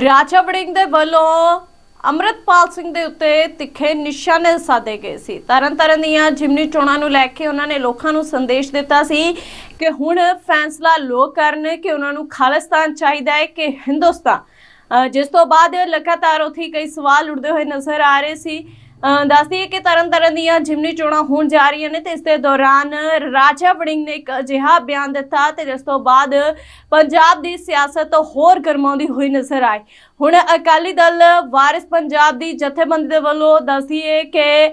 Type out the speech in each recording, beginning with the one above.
ਰਾਜਾ ਵੜਿੰਗ ਦੇ ਵੱਲੋਂ ਅੰਮ੍ਰਿਤਪਾਲ ਸਿੰਘ ਦੇ ਉੱਤੇ ਤਿੱਖੇ ਨਿਸ਼ਾਨੇ ਸਾਧੇ ਗਏ ਸੀ। ਤਰਨਤਾਰਨ ਦੀਆਂ ਜਿਮਨੀ ਚੋਣਾਂ ਨੂੰ ਲੈ ਕੇ ਉਹਨਾਂ ਨੇ ਲੋਕਾਂ ਨੂੰ ਸੰਦੇਸ਼ ਦਿੱਤਾ ਸੀ ਕਿ ਹੁਣ ਫੈਸਲਾ ਲੋਕ ਕਰਨ ਕਿ ਉਹਨਾਂ ਨੂੰ ਖਾਲਿਸਤਾਨ ਚਾਹੀਦਾ ਹੈ ਕਿ ਹਿੰਦੁਸਤਾਨ। ਅ, ਜਿਸ ਤੋਂ ਬਾਅਦ ਲਗਾਤਾਰ ਉੱਥੇ ਕਈ ਸਵਾਲ ਉੱਠਦੇ ਹੋਏ ਨਜ਼ਰ ਆ ਰਹੇ ਸੀ। ਦੱਸ ਦਈਏ ਕਿ ਤਰਨਤਾਰਨ ਦੀਆਂ ਜਿਮਨੀ ਚੋਣਾਂ ਹੋਣ ਜਾ ਰਹੀਆਂ ਨੇ ਤੇ ਇਸ ਦੇ ਦੌਰਾਨ ਰਾਜਾ ਵੜਿੰਗ ਨੇ ਇੱਕ ਅਜਿਹਾ ਬਿਆਨ ਦਿੱਤਾ ਤੇ ਜਿਸ ਤੋਂ ਬਾਅਦ ਪੰਜਾਬ ਦੀ ਸਿਆਸਤ ਹੋਰ ਗਰਮਾਉਂਦੀ ਹੋਈ ਨਜ਼ਰ ਆਈ। ਹੁਣ ਅਕਾਲੀ ਦਲ ਵਾਰਿਸ ਪੰਜਾਬ ਦੀ ਜਥੇਬੰਦੀ ਦੇ ਵੱਲੋਂ ਦੱਸੀਏ ਕਿ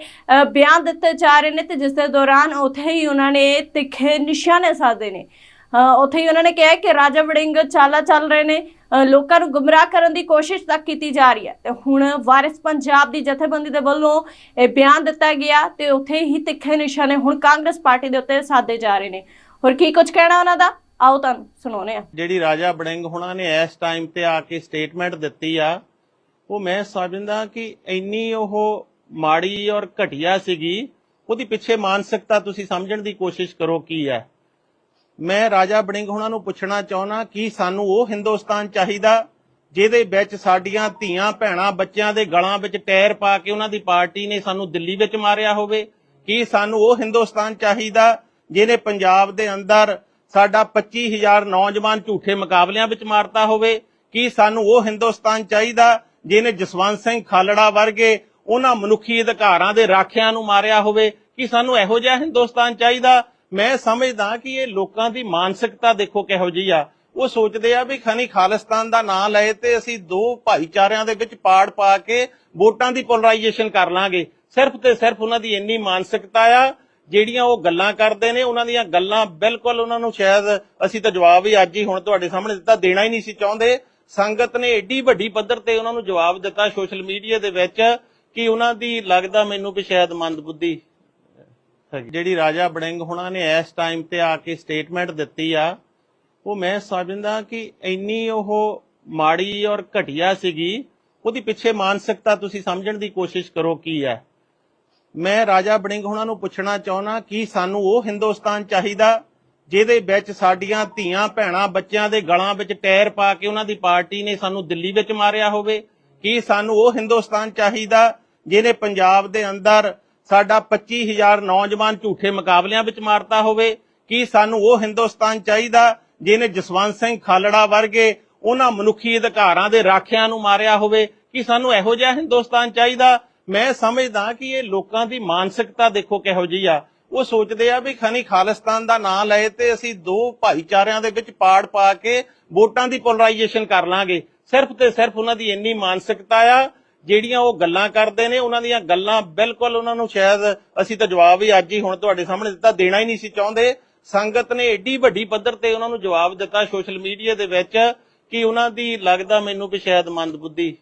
ਬਿਆਨ ਦਿੱਤੇ ਜਾ ਰਹੇ ਨੇ ਤੇ ਜਿਸ ਦੇ ਦੌਰਾਨ ਉੱਥੇ ਹੀ ਉਹਨਾਂ ਨੇ ਤਿੱਖੇ ਨਿਸ਼ਾਨੇ ਸਾਧੇ ਨੇ। ਉੱਥੇ ਹੀ ਉਹਨਾਂ ਨੇ ਕਿਹਾ ਕਿ ਰਾਜਾ ਵੜਿੰਗ ਚਾਲਾ ਚੱਲ ਰਹੇ ਨੇ। ਲੋਕਾਂ ਨੂੰ ਗੁੰਮਰਾਹ ਕਰਨ ਦੀ ਕੋਸ਼ਿਸ਼ ਤੱਕ ਕੀਤੀ ਜਾ ਰਹੀ ਹੈ। ਤੇ ਹੁਣ ਵਾਰਿਸ ਪੰਜਾਬ ਦੀ ਜਥੇਬੰਦੀ ਦੇ ਵੱਲੋਂ ਇਹ ਬਿਆਨ ਦਿੱਤਾ ਗਿਆ ਤੇ ਉੱਥੇ ਹੀ ਤਿੱਖੇ ਨਿਸ਼ਾਨੇ ਹੁਣ ਕਾਂਗਰਸ ਪਾਰਟੀ ਦੇ ਉੱਤੇ ਸਾਧੇ ਜਾ ਰਹੇ ਨੇ। ਹੋਰ ਕੀ ਕੁਝ ਕਹਿਣਾ ਉਹਨਾਂ ਦਾ? ਆਓ ਤੁਹਾਨੂੰ ਸੁਣਾਉਂਦੇ ਆ ਜਿਹੜੀ ਰਾਜਾ ਬੜਿੰਗ ਹੁਣਾਂ ਨੇ ਇਸ ਟਾਈਮ ਤੇ ਆ ਕੇ ਸਟੇਟਮੈਂਟ ਦਿੱਤੀ ਆ, ਉਹ ਮੈਂ ਸਮਝਦਾ ਕਿ ਇੰਨੀ ਉਹ ਮਾੜੀ ਔਰ ਘਟੀਆ ਸੀਗੀ, ਉਹਦੀ ਪਿੱਛੇ ਮਾਨਸਿਕਤਾ ਤੁਸੀਂ ਸਮਝਣ ਦੀ ਕੋਸ਼ਿਸ਼ ਕਰੋ ਕੀ ਹੈ। ਮੈਂ ਰਾਜਾ ਬੜਿੰਗ ਹੁਣਾਂ ਨੂੰ ਪੁੱਛਣਾ ਚਾਹੁੰਦਾ ਕਿ ਸਾਨੂੰ ਉਹ ਹਿੰਦੁਸਤਾਨ ਚਾਹੀਦਾ ਜਿਹਦੇ ਵਿੱਚ ਸਾਡੀਆਂ ਧੀਆਂ, ਭੈਣਾਂ, ਬੱਚਿਆਂ ਦੇ ਗਲਾਂ ਵਿੱਚ ਟਾਇਰ ਪਾ ਕੇ ਉਹਨਾਂ ਦੀ ਪਾਰਟੀ ਨੇ ਸਾਨੂੰ ਦਿੱਲੀ ਵਿੱਚ ਮਾਰਿਆ ਹੋਵੇ? ਕੀ ਸਾਨੂੰ ਉਹ ਹਿੰਦੁਸਤਾਨ ਚਾਹੀਦਾ ਜਿਹਨੇ ਪੰਜਾਬ ਦੇ ਅੰਦਰ ਸਾਡਾ 25000 ਨੌਜਵਾਨ ਝੂਠੇ ਮੁਕਾਬਲਿਆਂ ਵਿੱਚ ਮਾਰਤਾ ਹੋਵੇ? ਕੀ ਸਾਨੂੰ ਉਹ ਹਿੰਦੁਸਤਾਨ ਚਾਹੀਦਾ ਜਿਹਨੇ ਜਸਵੰਤ ਸਿੰਘ ਖਾਲੜਾ ਵਰਗੇ ਉਹਨਾਂ ਮਨੁੱਖੀ ਅਧਿਕਾਰਾਂ ਦੇ ਰਾਖਿਆਂ ਨੂੰ ਮਾਰਿਆ ਹੋਵੇ? ਕੀ ਸਾਨੂੰ ਇਹੋ ਜਿਹਾ ਹਿੰਦੁਸਤਾਨ ਚਾਹੀਦਾ ਮੈਂ ਸਮਝਦਾ ਕਿ ਇਹ ਲੋਕਾਂ ਦੀ ਮਾਨਸਿਕਤਾ ਦੇਖੋ ਕਿਹੋ ਜਿਹੀ ਆ ਉਹ ਸੋਚਦੇ ਆ ਵੀ ਖਨੀ ਖਾਲਿਸਤਾਨ ਦਾ ਨਾਂ ਲਏ ਤੇ ਅਸੀਂ ਦੋ ਭਾਈਚਾਰਿਆਂ ਦੇ ਵਿੱਚ ਪਾੜ ਪਾ ਕੇ ਵੋਟਾਂ ਦੀ ਪੋਲਰਾਈਜੇਸ਼ਨ ਕਰ ਲਾਂਗੇ ਸਿਰਫ ਤੇ ਸਿਰਫ ਉਹਨਾਂ ਦੀ ਇੰਨੀ ਮਾਨਸਿਕਤਾ ਆ, ਜਿਹੜੀਆਂ ਉਹ ਗੱਲਾਂ ਕਰਦੇ ਨੇ, ਉਹਨਾਂ ਦੀਆਂ ਗੱਲਾਂ ਬਿਲਕੁਲ ਉਹਨਾਂ ਨੂੰ ਸ਼ਾਇਦ ਅਸੀਂ ਤਾਂ ਜਵਾਬ ਹੀ ਅੱਜ ਹੀ ਹੁਣ ਤੁਹਾਡੇ ਸਾਹਮਣੇ ਦਿੱਤਾ, ਦੇਣਾ ਹੀ ਨਹੀਂ ਸੀ ਚਾਹੁੰਦੇ ਸੰਗਤ ਨੇ ਏਡੀ ਵੱਡੀ ਪੱਧਰ ਤੇ ਉਹਨਾਂ ਨੂੰ ਜਵਾਬ ਦਿੱਤਾ ਸੋਸ਼ਲ ਮੀਡੀਆ ਦੇ ਵਿੱਚ ਕਿ ਉਹਨਾਂ ਦੀ ਲੱਗਦਾ ਮੈਨੂੰ ਵੀ ਸ਼ਾਇਦ ਮੰਦਬੁੱਧੀ ਹੈਗੀ। ਜਿਹੜੀ ਰਾਜਾ ਬੜਿੰਗ ਹੁਣਾਂ ਨੇ ਇਸ ਟਾਈਮ ਤੇ ਆ ਕੇ ਸਟੇਟਮੈਂਟ ਦਿੱਤੀ ਆ, ਉਹ ਮੈਂ ਸਮਝਦਾ ਕਿ ਇੰਨੀ ਉਹ ਮਾੜੀ ਔਰ ਘਟੀਆ ਸੀਗੀ, ਉਹਦੀ ਪਿੱਛੇ ਮਾਨਸਿਕਤਾ ਤੁਸੀਂ ਸਮਝਣ ਦੀ ਕੋਸ਼ਿਸ਼ ਕਰੋ ਕੀ ਹੈ। ਮੈਂ ਰਾਜਾ ਬੜਿੰਗ ਹੁਣਾਂ ਨੂੰ ਪੁੱਛਣਾ ਚਾਹੁੰਦਾ ਕਿ ਸਾਨੂੰ ਉਹ ਹਿੰਦੁਸਤਾਨ ਚਾਹੀਦਾ ਜਿਹਦੇ ਵਿੱਚ ਸਾਡੀਆਂ ਧੀਆਂ, ਭੈਣਾਂ, ਬੱਚਿਆਂ ਦੇ ਗਲਾਂ ਵਿੱਚ ਟਾਇਰ ਪਾ ਕੇ ਉਹਨਾਂ ਦੀ ਪਾਰਟੀ ਨੇ ਸਾਨੂੰ ਦਿੱਲੀ ਵਿੱਚ ਮਾਰਿਆ ਹੋਵੇ? ਕੀ ਸਾਨੂੰ ਉਹ ਹਿੰਦੁਸਤਾਨ ਚਾਹੀਦਾ ਜਿਹਨੇ ਪੰਜਾਬ ਦੇ ਅੰਦਰ ਸਾਡਾ 25000 ਨੌਜਵਾਨ ਝੂਠੇ ਮੁਕਾਬਲਿਆਂ ਵਿੱਚ ਮਾਰਤਾ ਹੋਵੇ, ਕੀ ਸਾਨੂੰ ਉਹ ਹਿੰਦੁਸਤਾਨ ਚਾਹੀਦਾ ਜਿਹਨੇ ਜਸਵੰਤ ਸਿੰਘ ਖਾਲੜਾ ਵਰਗੇ ਉਹਨਾਂ ਮਨੁੱਖੀ ਅਧਿਕਾਰਾਂ ਦੇ ਰਾਖਿਆਂ ਨੂੰ ਮਾਰਿਆ ਹੋਵੇ? ਕੀ ਸਾਨੂੰ ਇਹੋ ਜਿਹਾ ਹਿੰਦੁਸਤਾਨ ਚਾਹੀਦਾ? ਮੈਂ ਸਮਝਦਾ ਕਿ ਇਹ ਲੋਕਾਂ ਦੀ ਮਾਨਸਿਕਤਾ ਦੇਖੋ ਕਿਹੋ ਜਿਹੀ ਆ। ਉਹ ਸੋਚਦੇ ਆ ਵੀ ਖਨੀ ਖਾਲਿਸਤਾਨ ਦਾ ਨਾਂ ਲਏ ਤੇ ਅਸੀਂ ਦੋ ਭਾਈਚਾਰਿਆਂ ਦੇ ਵਿੱਚ ਪਾੜ ਪਾ ਕੇ ਵੋਟਾਂ ਦੀ ਪੋਲਰਾਈਜੇਸ਼ਨ ਕਰ ਲਾਂਗੇ। ਸਿਰਫ ਤੇ ਸਿਰਫ ਉਹਨਾਂ ਦੀ ਇੰਨੀ ਮਾਨਸਿਕਤਾ ਆ ਜਿਹੜੀਆਂ ਉਹ ਗੱਲਾਂ ਕਰਦੇ ਨੇ, ਉਹਨਾਂ ਦੀਆਂ ਗੱਲਾਂ ਬਿਲਕੁਲ ਉਹਨਾਂ ਨੂੰ ਸ਼ਾਇਦ ਅਸੀਂ ਤਾਂ ਜਵਾਬ ਹੀ ਅੱਜ ਹੀ ਹੁਣ ਤੁਹਾਡੇ ਸਾਹਮਣੇ ਦਿੱਤਾ, ਦੇਣਾ ਹੀ ਨਹੀਂ ਸੀ ਚਾਹੁੰਦੇ। ਸੰਗਤ ਨੇ ਏਡੀ ਵੱਡੀ ਪੱਧਰ ਤੇ ਉਹਨਾਂ ਨੂੰ ਜਵਾਬ ਦਿੱਤਾ ਸੋਸ਼ਲ ਮੀਡੀਆ ਦੇ ਵਿੱਚ ਕਿ ਉਹਨਾਂ ਦੀ ਲੱਗਦਾ ਮੈਨੂੰ ਵੀ ਸ਼ਾਇਦ ਮੰਦਬੁੱਧੀ